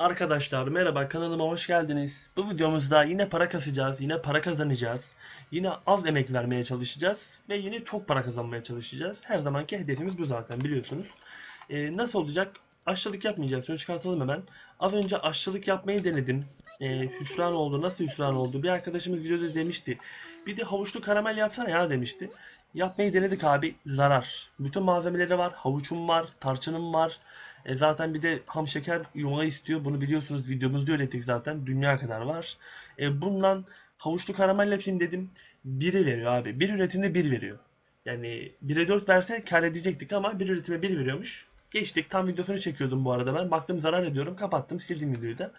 Arkadaşlar merhaba kanalıma hoş geldiniz. Bu videomuzda yine para kasacağız, yine para kazanacağız. Yine az emek vermeye çalışacağız ve yine çok para kazanmaya çalışacağız. Her zamanki hedefimiz bu zaten biliyorsunuz. Ee, nasıl olacak? Aşçılık yapmayacağız. Şunu çıkartalım hemen. Az önce aşçılık yapmayı denedim. Ee, hüsran oldu. Nasıl hüsran oldu? Bir arkadaşımız videoda demişti. Bir de havuçlu karamel yapsana ya demişti. Yapmayı denedik abi. Zarar. Bütün malzemeleri var. Havuçum var. Tarçınım var. E zaten bir de ham şeker yumağı istiyor. Bunu biliyorsunuz videomuzda öğrettik zaten. Dünya kadar var. E bundan havuçlu karamel yapayım dedim. 1'i veriyor abi. Bir üretimde 1 veriyor. Yani 1'e 4 verse kar edecektik ama bir üretime 1 veriyormuş. Geçtik. Tam videosunu çekiyordum bu arada ben. Baktım zarar ediyorum. Kapattım. Sildim videoyu da.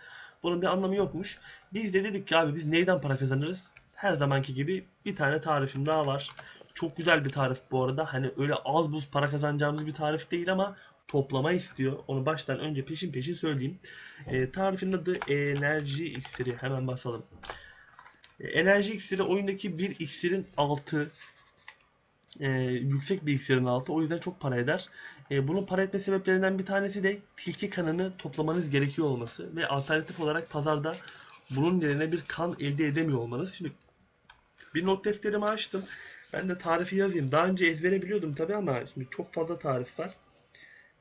Bunun bir anlamı yokmuş. Biz de dedik ki abi biz neyden para kazanırız? Her zamanki gibi bir tane tarifim daha var. Çok güzel bir tarif bu arada. Hani öyle az buz para kazanacağımız bir tarif değil ama toplama istiyor. Onu baştan önce peşin peşin söyleyeyim. E, tarifin adı enerji iksiri. Hemen basalım. E, enerji iksiri oyundaki bir iksirin altı e, yüksek bir iksirin altı. O yüzden çok para eder. E, bunun para etme sebeplerinden bir tanesi de tilki kanını toplamanız gerekiyor olması ve alternatif olarak pazarda bunun yerine bir kan elde edemiyor olmanız. Şimdi bir not defterimi açtım. Ben de tarifi yazayım. Daha önce ezbere biliyordum tabi ama şimdi çok fazla tarif var.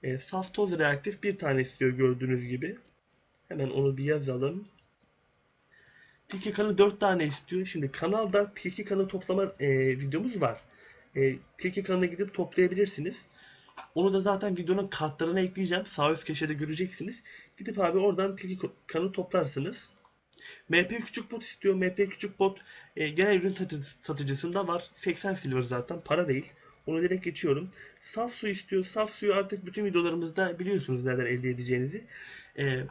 E, saf toz reaktif bir tane istiyor gördüğünüz gibi. Hemen onu bir yazalım. Tilki kanı 4 tane istiyor. Şimdi kanalda tilki kanı toplama e, videomuz var. E, tilki kanına gidip toplayabilirsiniz. Onu da zaten videonun kartlarına ekleyeceğim. Sağ üst köşede göreceksiniz. Gidip abi oradan tilki kanı toplarsınız. MP küçük bot istiyor. MP küçük bot e, genel ürün satı- satıcısında var. 80 silver zaten para değil. Onu direkt geçiyorum. Saf su istiyor. Saf suyu artık bütün videolarımızda biliyorsunuz nereden elde edeceğinizi. Ee,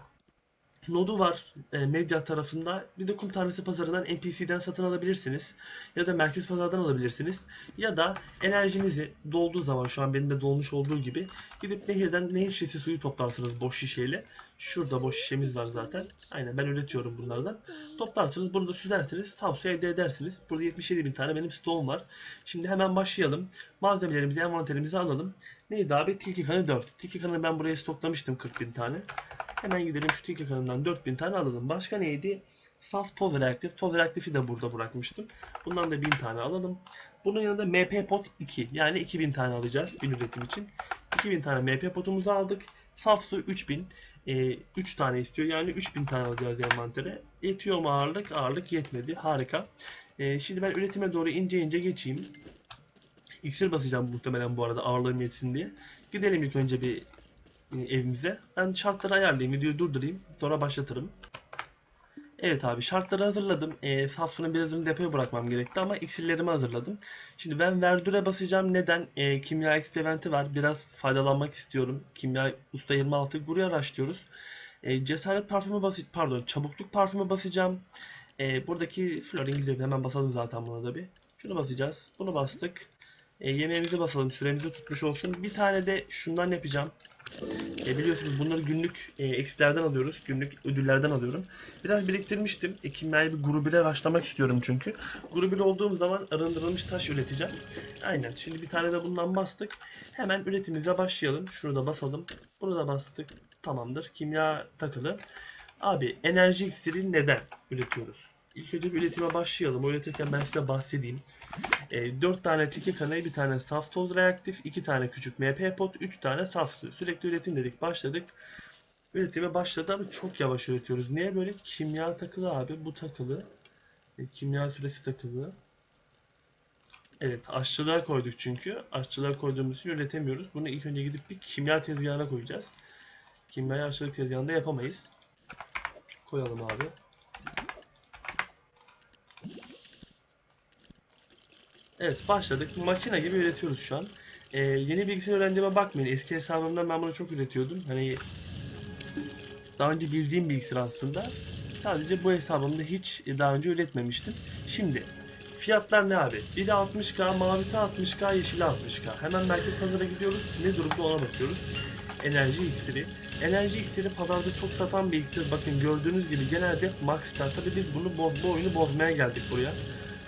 nodu var e, medya tarafında. Bir de kum tanesi pazarından NPC'den satın alabilirsiniz. Ya da merkez pazardan alabilirsiniz. Ya da enerjinizi dolduğu zaman şu an benim de dolmuş olduğu gibi gidip nehirden nehir şişesi suyu toplarsınız boş şişeyle. Şurada boş şişemiz var zaten. Aynen ben üretiyorum bunlardan. Toplarsınız bunu da süzersiniz. Su elde edersiniz. Burada 77 bin tane benim stoğum var. Şimdi hemen başlayalım. Malzemelerimizi envanterimize alalım. Neydi abi? Tilki kanı 4. Tilki kanı ben buraya stoklamıştım 40 bin tane. Hemen gidelim şu tilki kanından 4000 tane alalım. Başka neydi? Saf toz reaktif. Toz reaktifi de burada bırakmıştım. Bundan da 1000 tane alalım. Bunun yanında MP pot 2. Yani 2000 tane alacağız bir üretim için. 2000 tane MP potumuzu aldık. Saf su 3000. Ee, 3 tane istiyor. Yani 3000 tane alacağız envantere. Yetiyor mu ağırlık? Ağırlık yetmedi. Harika. Ee, şimdi ben üretime doğru ince ince geçeyim. İksir basacağım muhtemelen bu arada ağırlığım yetsin diye. Gidelim ilk önce bir e, evimize. Ben şartları ayarlayayım, videoyu durdurayım. Sonra başlatırım. Evet abi şartları hazırladım. E, Samsun'un birazını depoya bırakmam gerekti ama iksirlerimi hazırladım. Şimdi ben Verdure basacağım. Neden? E, kimya XP eventi var. Biraz faydalanmak istiyorum. Kimya Usta 26 buraya araştırıyoruz. E, cesaret parfümü bas pardon çabukluk parfümü basacağım. E, buradaki Florin güzel. Hemen basalım zaten buna da bir. Şunu basacağız. Bunu bastık. E, yemeğimizi basalım. Süremizi tutmuş olsun. Bir tane de şundan yapacağım. E, biliyorsunuz bunları günlük e, eksilerden alıyoruz. Günlük ödüllerden alıyorum. Biraz biriktirmiştim. E, kimyayı bir grubile başlamak istiyorum çünkü. Grubile olduğum zaman arındırılmış taş üreteceğim. Aynen. Şimdi bir tane de bundan bastık. Hemen üretimimize başlayalım. Şunu da basalım. Bunu da bastık. Tamamdır. Kimya takılı. Abi enerji iksiri neden üretiyoruz? İlk önce bir üretime başlayalım. Üretirken ben size bahsedeyim. E, 4 tane tiki kanayı, bir tane saf toz reaktif, 2 tane küçük MP pot, 3 tane saf su. Sürekli üretim dedik başladık. Üretime başladı ama çok yavaş üretiyoruz. Niye böyle? Kimya takılı abi. Bu takılı. E, kimya süresi takılı. Evet aşçılığa koyduk çünkü. Aşçılığa koyduğumuz için üretemiyoruz. Bunu ilk önce gidip bir kimya tezgahına koyacağız. Kimyayı aşçılık tezgahında yapamayız. Koyalım abi. Evet başladık. Makine gibi üretiyoruz şu an. Ee, yeni bilgisayar öğrendiğime bakmayın. Eski hesabımdan ben bunu çok üretiyordum. Hani daha önce bildiğim bilgisayar aslında. Sadece bu hesabımda hiç daha önce üretmemiştim. Şimdi fiyatlar ne abi? Biri 60k, mavisi 60k, yeşili 60k. Hemen merkez pazara gidiyoruz. Ne durumda ona bakıyoruz. Enerji iksiri. Enerji iksiri pazarda çok satan bir iksir. Bakın gördüğünüz gibi genelde Max'ta. Tabi biz bunu boz, oyunu bozmaya geldik buraya.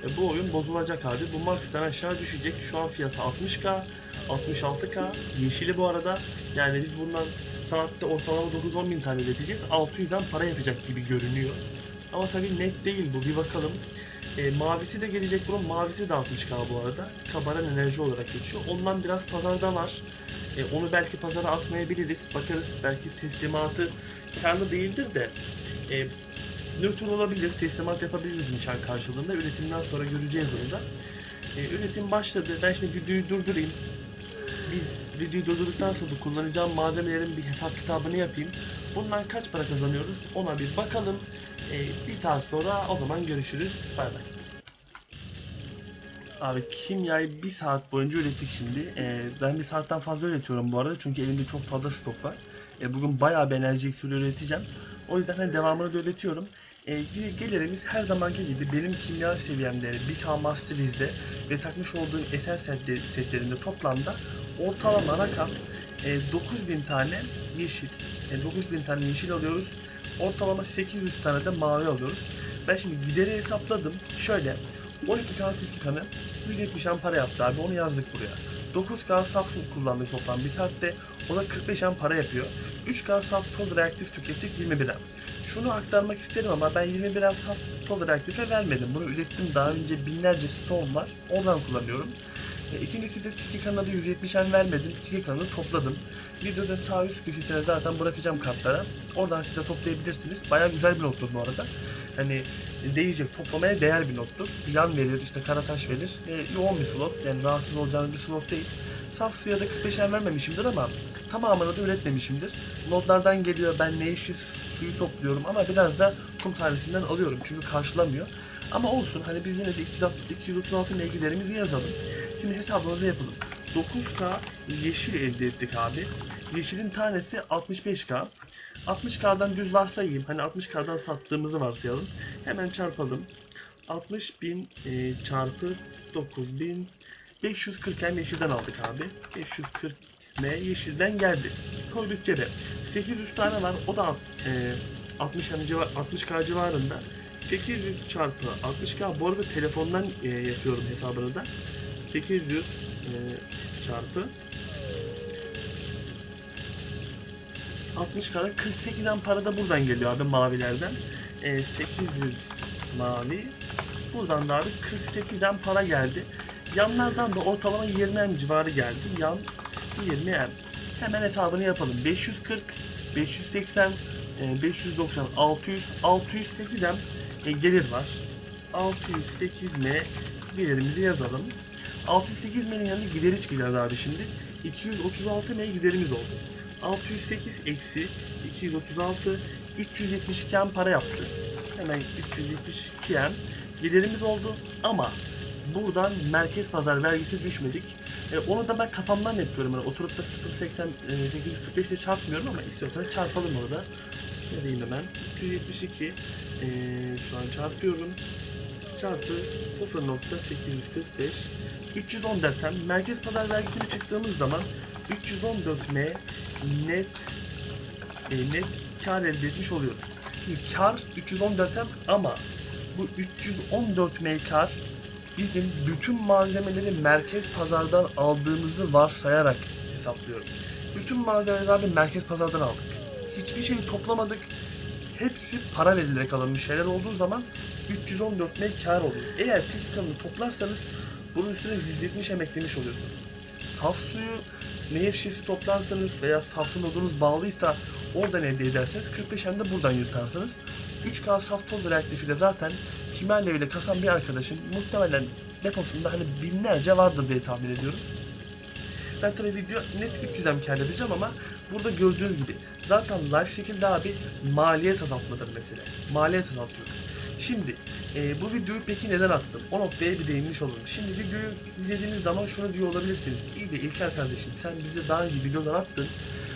E, bu oyun bozulacak abi. Bu Max'tan aşağı düşecek. Şu an fiyatı 60k, 66k. Yeşili bu arada. Yani biz bundan saatte ortalama 9-10 bin tane üreteceğiz. 600'den para yapacak gibi görünüyor. Ama tabii net değil bu. Bir bakalım. E, mavisi de gelecek bunun. Mavisi de 60k bu arada. Kabaran enerji olarak geçiyor. Ondan biraz pazarda var. E, onu belki pazara atmayabiliriz. Bakarız. Belki teslimatı karlı değildir de e, nötr olabilir. Teslimat yapabiliriz nişan karşılığında. Üretimden sonra göreceğiz onu da. E, üretim başladı. Ben şimdi videoyu durdurayım. Biz videoyu durdurduktan sonra kullanacağım malzemelerin bir hesap kitabını yapayım. Bundan kaç para kazanıyoruz ona bir bakalım. E, bir saat sonra o zaman görüşürüz. Bay bay. Abi kimyayı bir saat boyunca ürettik şimdi. Ee, ben bir saatten fazla üretiyorum bu arada çünkü elimde çok fazla stok var. Ee, bugün bayağı bir enerji üreteceğim. O yüzden hani devamını da üretiyorum. Ge- gelirimiz her zamanki gibi benim kimya seviyemde 1K Masteriz'de ve takmış olduğum eser setleri, setlerinde toplamda ortalama rakam e, 9000 tane yeşil. E, 9000 tane yeşil alıyoruz. Ortalama 800 tane de mavi alıyoruz. Ben şimdi gideri hesapladım. Şöyle 12 kan tilki kanı 170 an para yaptı abi onu yazdık buraya. 9K saf su kullandık toplam bir saatte o da 45 an para yapıyor. 3K saf toz reaktif tükettik 21 an. Şunu aktarmak isterim ama ben 21 an saf toz reaktife vermedim. Bunu ürettim daha önce binlerce stoğum var. Oradan kullanıyorum. E, İkincisi de tiki kanına da 170 en vermedim. Tiki kanını topladım. Videoda sağ üst köşesine zaten bırakacağım kartlara. Oradan siz de toplayabilirsiniz. Baya güzel bir nottur bu arada. Hani değecek, toplamaya değer bir nottur. Yan verir, işte kara taş verir. E, yoğun bir slot, yani rahatsız olacağınız bir slot değil. Saf suya da 45 en vermemişimdir ama tamamını da üretmemişimdir. Notlardan geliyor, ben ne işi suyu topluyorum ama biraz da kum tanesinden alıyorum çünkü karşılamıyor. Ama olsun hani biz yine de 236 236 ilgilerimizi yazalım. Şimdi hesabımızı yapalım. 9K yeşil elde ettik abi. Yeşilin tanesi 65K. 60K'dan düz varsayayım. Hani 60K'dan sattığımızı varsayalım. Hemen çarpalım. 60.000 e, çarpı 9.000 540 hem yeşilden aldık abi. 540 M yeşilden geldi. Koyduk cebe. 800 tane var. O da e, 60 hem civar, 60K civarında. 800 çarpı 60K bu arada telefondan e, yapıyorum hesabını da. 800 e, çarpı 60K'da 48'den para da buradan geliyor abi mavilerden. E, 800 mavi. Buradan da abi 48'den para geldi. Yanlardan da ortalama 20 em civarı geldi. Yan 20 em. Hemen hesabını yapalım. 540, 580, e, 590, 600, 608 em e, gelir var. 608 m gelirimizi yazalım. 608 m'nin yanında gideri çıkacağız abi şimdi. 236 m giderimiz oldu. 608 eksi 236 372 m para yaptı. Hemen 372 m giderimiz oldu ama buradan merkez pazar vergisi düşmedik. E, onu da ben kafamdan yapıyorum. Yani oturup da 0.80 e, 845 ile çarpmıyorum ama istiyorsan çarpalım onu da. Vereyim hemen. 372 e, şu an çarpıyorum. Çarpı 0.845 314 hem merkez pazar vergisini çıktığımız zaman 314M net e, net kar elde etmiş oluyoruz. Şimdi kar 314 hem ama bu 314M kar bizim bütün malzemeleri merkez pazardan aldığımızı varsayarak hesaplıyorum. Bütün malzemeleri abi merkez pazardan aldık. Hiçbir şey toplamadık. Hepsi para verilerek alınmış şeyler olduğu zaman 314 M kar oluyor. Eğer tek kanını toplarsanız bunun üstüne 170 emeklemiş oluyorsunuz. Saf suyu nehir şişesi toplarsanız veya saf su nodunuz bağlıysa oradan elde ederseniz 45 hem de buradan yırtarsınız. 3K saf toz reaktifi de zaten kimya leviyle kasan bir arkadaşın muhtemelen deposunda hani binlerce vardır diye tahmin ediyorum. Ben tabii video net 300 em kar edeceğim ama burada gördüğünüz gibi zaten life şekilde abi maliyet azaltmadır mesele. Maliyet azaltıyoruz. Şimdi e, bu videoyu peki neden attım? O noktaya bir değinmiş olalım. Şimdi videoyu izlediğiniz zaman şunu diyor olabilirsiniz. İyi de İlker kardeşim sen bize daha önce videolar attın.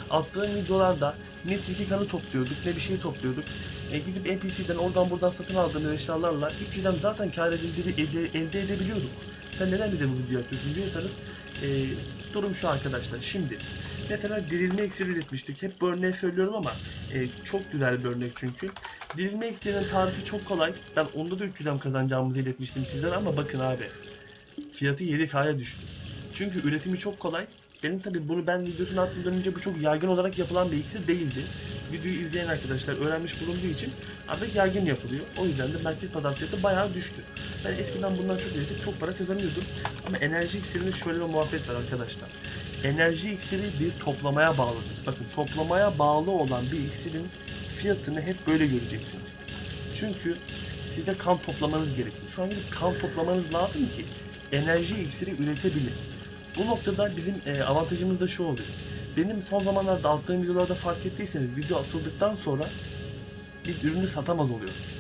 Attığın videolarda ne tilki kanı topluyorduk ne bir şey topluyorduk. E, gidip NPC'den oradan buradan satın aldığımız eşyalarla 300'den zaten kar edildiği elde, elde edebiliyorduk. Sen neden bize bu videoyu atıyorsun diyorsanız e, durum şu arkadaşlar. Şimdi Mesela dirilme iksiri üretmiştik. Hep bu örneği söylüyorum ama e, çok güzel bir örnek çünkü. Dirilme iksirinin tarifi çok kolay. Ben onda da 300 M kazanacağımızı iletmiştim sizlere ama bakın abi. Fiyatı 7K'ya düştü. Çünkü üretimi çok kolay. Benim tabi bunu ben videosunu atmadan önce bu çok yaygın olarak yapılan bir iksir değildi. Videoyu izleyen arkadaşlar öğrenmiş bulunduğu için artık yaygın yapılıyor. O yüzden de merkez pazar fiyatı bayağı düştü. Ben eskiden bundan çok üretip çok para kazanıyordum. Ama enerji iksirinde şöyle bir muhabbet var arkadaşlar. Enerji iksiri bir toplamaya bağlıdır. Bakın toplamaya bağlı olan bir iksirin fiyatını hep böyle göreceksiniz. Çünkü sizde kan toplamanız gerekiyor. Şu an gidip kan toplamanız lazım ki enerji iksiri üretebilin. Bu noktada bizim e, avantajımız da şu oluyor. Benim son zamanlarda attığım videolarda fark ettiyseniz video atıldıktan sonra biz ürünü satamaz oluyoruz.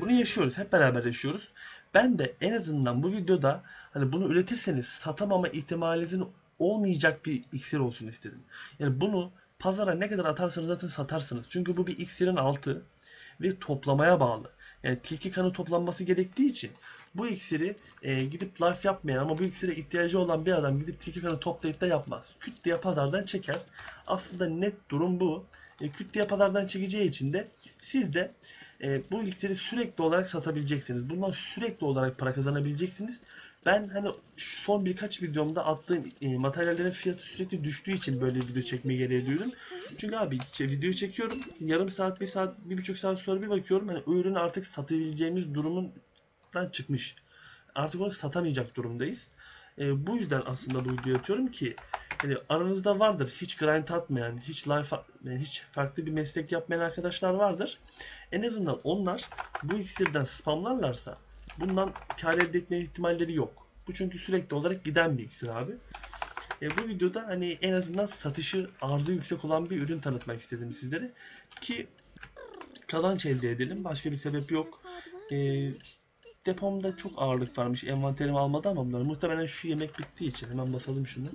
Bunu yaşıyoruz. Hep beraber yaşıyoruz. Ben de en azından bu videoda hani bunu üretirseniz satamama ihtimalinizin olmayacak bir iksir olsun istedim. Yani bunu pazara ne kadar atarsanız zaten satarsınız. Çünkü bu bir iksirin altı ve toplamaya bağlı. Yani tilki kanı toplanması gerektiği için bu iksiri e, gidip life yapmayan ama bu iksire ihtiyacı olan bir adam gidip tilki kanı toplayıp da yapmaz. Küt diye pazardan çeker. Aslında net durum bu. E, küt diye pazardan çekeceği için de siz de e, bu iksiri sürekli olarak satabileceksiniz. Bundan sürekli olarak para kazanabileceksiniz. Ben hani son birkaç videomda attığım e, materyallerin fiyatı sürekli düştüğü için böyle video çekmeyi gereği duydum. Çünkü abi şey, videoyu çekiyorum. Yarım saat, bir saat, bir buçuk saat sonra bir bakıyorum. Hani ürünü artık satabileceğimiz durumundan çıkmış. Artık onu satamayacak durumdayız. E, bu yüzden aslında bu videoyu atıyorum ki hani aranızda vardır hiç grind atmayan, hiç life yani hiç farklı bir meslek yapmayan arkadaşlar vardır. En azından onlar bu iksirden spamlarlarsa bundan kar elde etme ihtimalleri yok. Bu çünkü sürekli olarak giden bir iksir abi. E, bu videoda hani en azından satışı arzı yüksek olan bir ürün tanıtmak istedim sizlere. Ki kazanç elde edelim. Başka bir sebep yok. E, depomda çok ağırlık varmış. Envanterimi almadı ama bunlar. Muhtemelen şu yemek bittiği için. Hemen basalım şunu.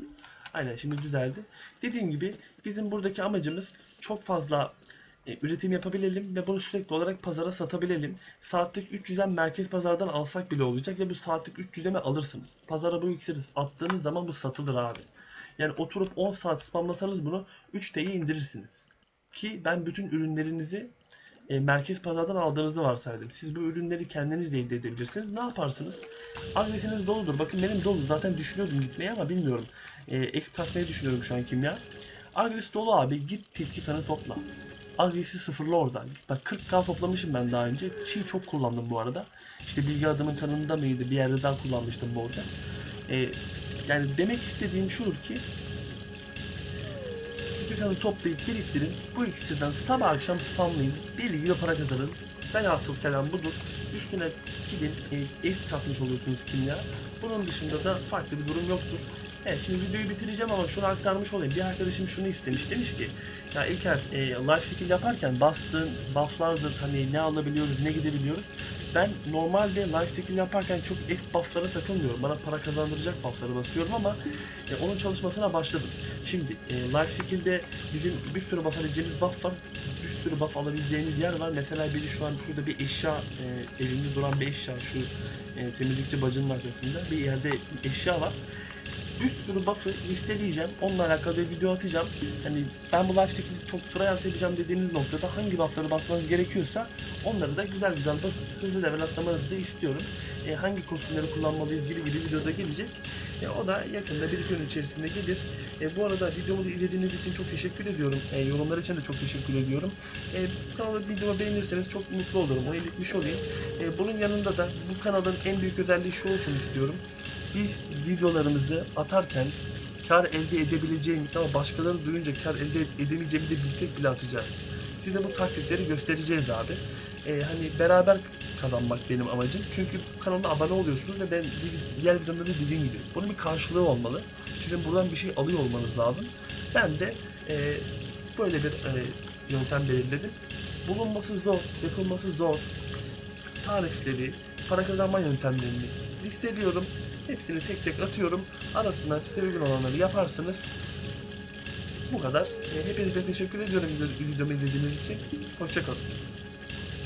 Aynen şimdi düzeldi. Dediğim gibi bizim buradaki amacımız çok fazla e, üretim yapabilelim ve bunu sürekli olarak pazara satabilelim. Saatlik 300'en merkez pazardan alsak bile olacak ve bu saatlik 300'e mi alırsınız? Pazara bu iksiri attığınız zaman bu satılır abi. Yani oturup 10 saat spamlasanız bunu 3 TL'ye indirirsiniz. Ki ben bütün ürünlerinizi e, merkez pazardan aldığınızı varsaydım. Siz bu ürünleri kendiniz de elde edebilirsiniz. Ne yaparsınız? Agresiniz doludur. Bakın benim dolu. Zaten düşünüyordum gitmeye ama bilmiyorum. E, exp kasmayı düşünüyorum şu an kimya. Agres dolu abi. Git tilki kanı topla. Agresi sıfırla orada. Bak 40k toplamışım ben daha önce. Çiğ çok kullandım bu arada. İşte Bilgi Adam'ın kanında mıydı? Bir yerde daha kullanmıştım bolca. E, yani demek istediğim şudur ki kanı toplayıp biriktirin. Bu iksirden sabah akşam spamlayın. Deli gibi para kazanın. Velhasıl kelam budur. Üstüne gidin e, ev katmış oluyorsunuz kimya. Bunun dışında da farklı bir durum yoktur. Evet şimdi videoyu bitireceğim ama şunu aktarmış olayım. Bir arkadaşım şunu istemiş. Demiş ki ya İlker e, life skill yaparken bastığın bufflardır hani ne alabiliyoruz ne gidebiliyoruz. Ben normalde life skill yaparken çok F bufflara takılmıyorum. Bana para kazandıracak bufflara basıyorum ama e, onun çalışmasına başladım. Şimdi e, life skill'de bizim bir sürü basabileceğimiz buff var. Bir sürü buff alabileceğimiz yer var. Mesela biri şu an şurada bir eşya e, evinde duran bir eşya şu e, temizlikçi bacının arkasında bir yerde eşya var bir sürü buff'ı listeleyeceğim. Onunla alakalı bir video atacağım. Hani ben bu life'daki çok tryhard yapacağım dediğiniz noktada hangi buff'ları basmanız gerekiyorsa onları da güzel güzel basıp hızlı level atlamanızı da istiyorum. E, hangi kostümleri kullanmalıyız gibi gibi videoda gelecek. E, o da yakında bir gün içerisinde gelir. E, bu arada videomu izlediğiniz için çok teşekkür ediyorum. E, yorumlar için de çok teşekkür ediyorum. E, kanalı videomu beğenirseniz çok mutlu olurum. Onu iletmiş olayım. E, bunun yanında da bu kanalın en büyük özelliği şu olsun istiyorum biz videolarımızı atarken kar elde edebileceğimiz ama başkaları duyunca kar elde edemeyeceğimizi bilsek bile atacağız. Size bu taktikleri göstereceğiz abi. Ee, hani beraber kazanmak benim amacım. Çünkü kanalıma abone oluyorsunuz ve ben diğer videomda da dediğim gibi bunun bir karşılığı olmalı. Sizin buradan bir şey alıyor olmanız lazım. Ben de e, böyle bir e, yöntem belirledim. Bulunması zor, yapılması zor. Tarifleri, para kazanma yöntemlerini listeliyorum. Hepsini tek tek atıyorum. Arasından size uygun olanları yaparsınız. Bu kadar. E, Hepinize teşekkür ediyorum video- videomu izlediğiniz için. Hoşçakalın.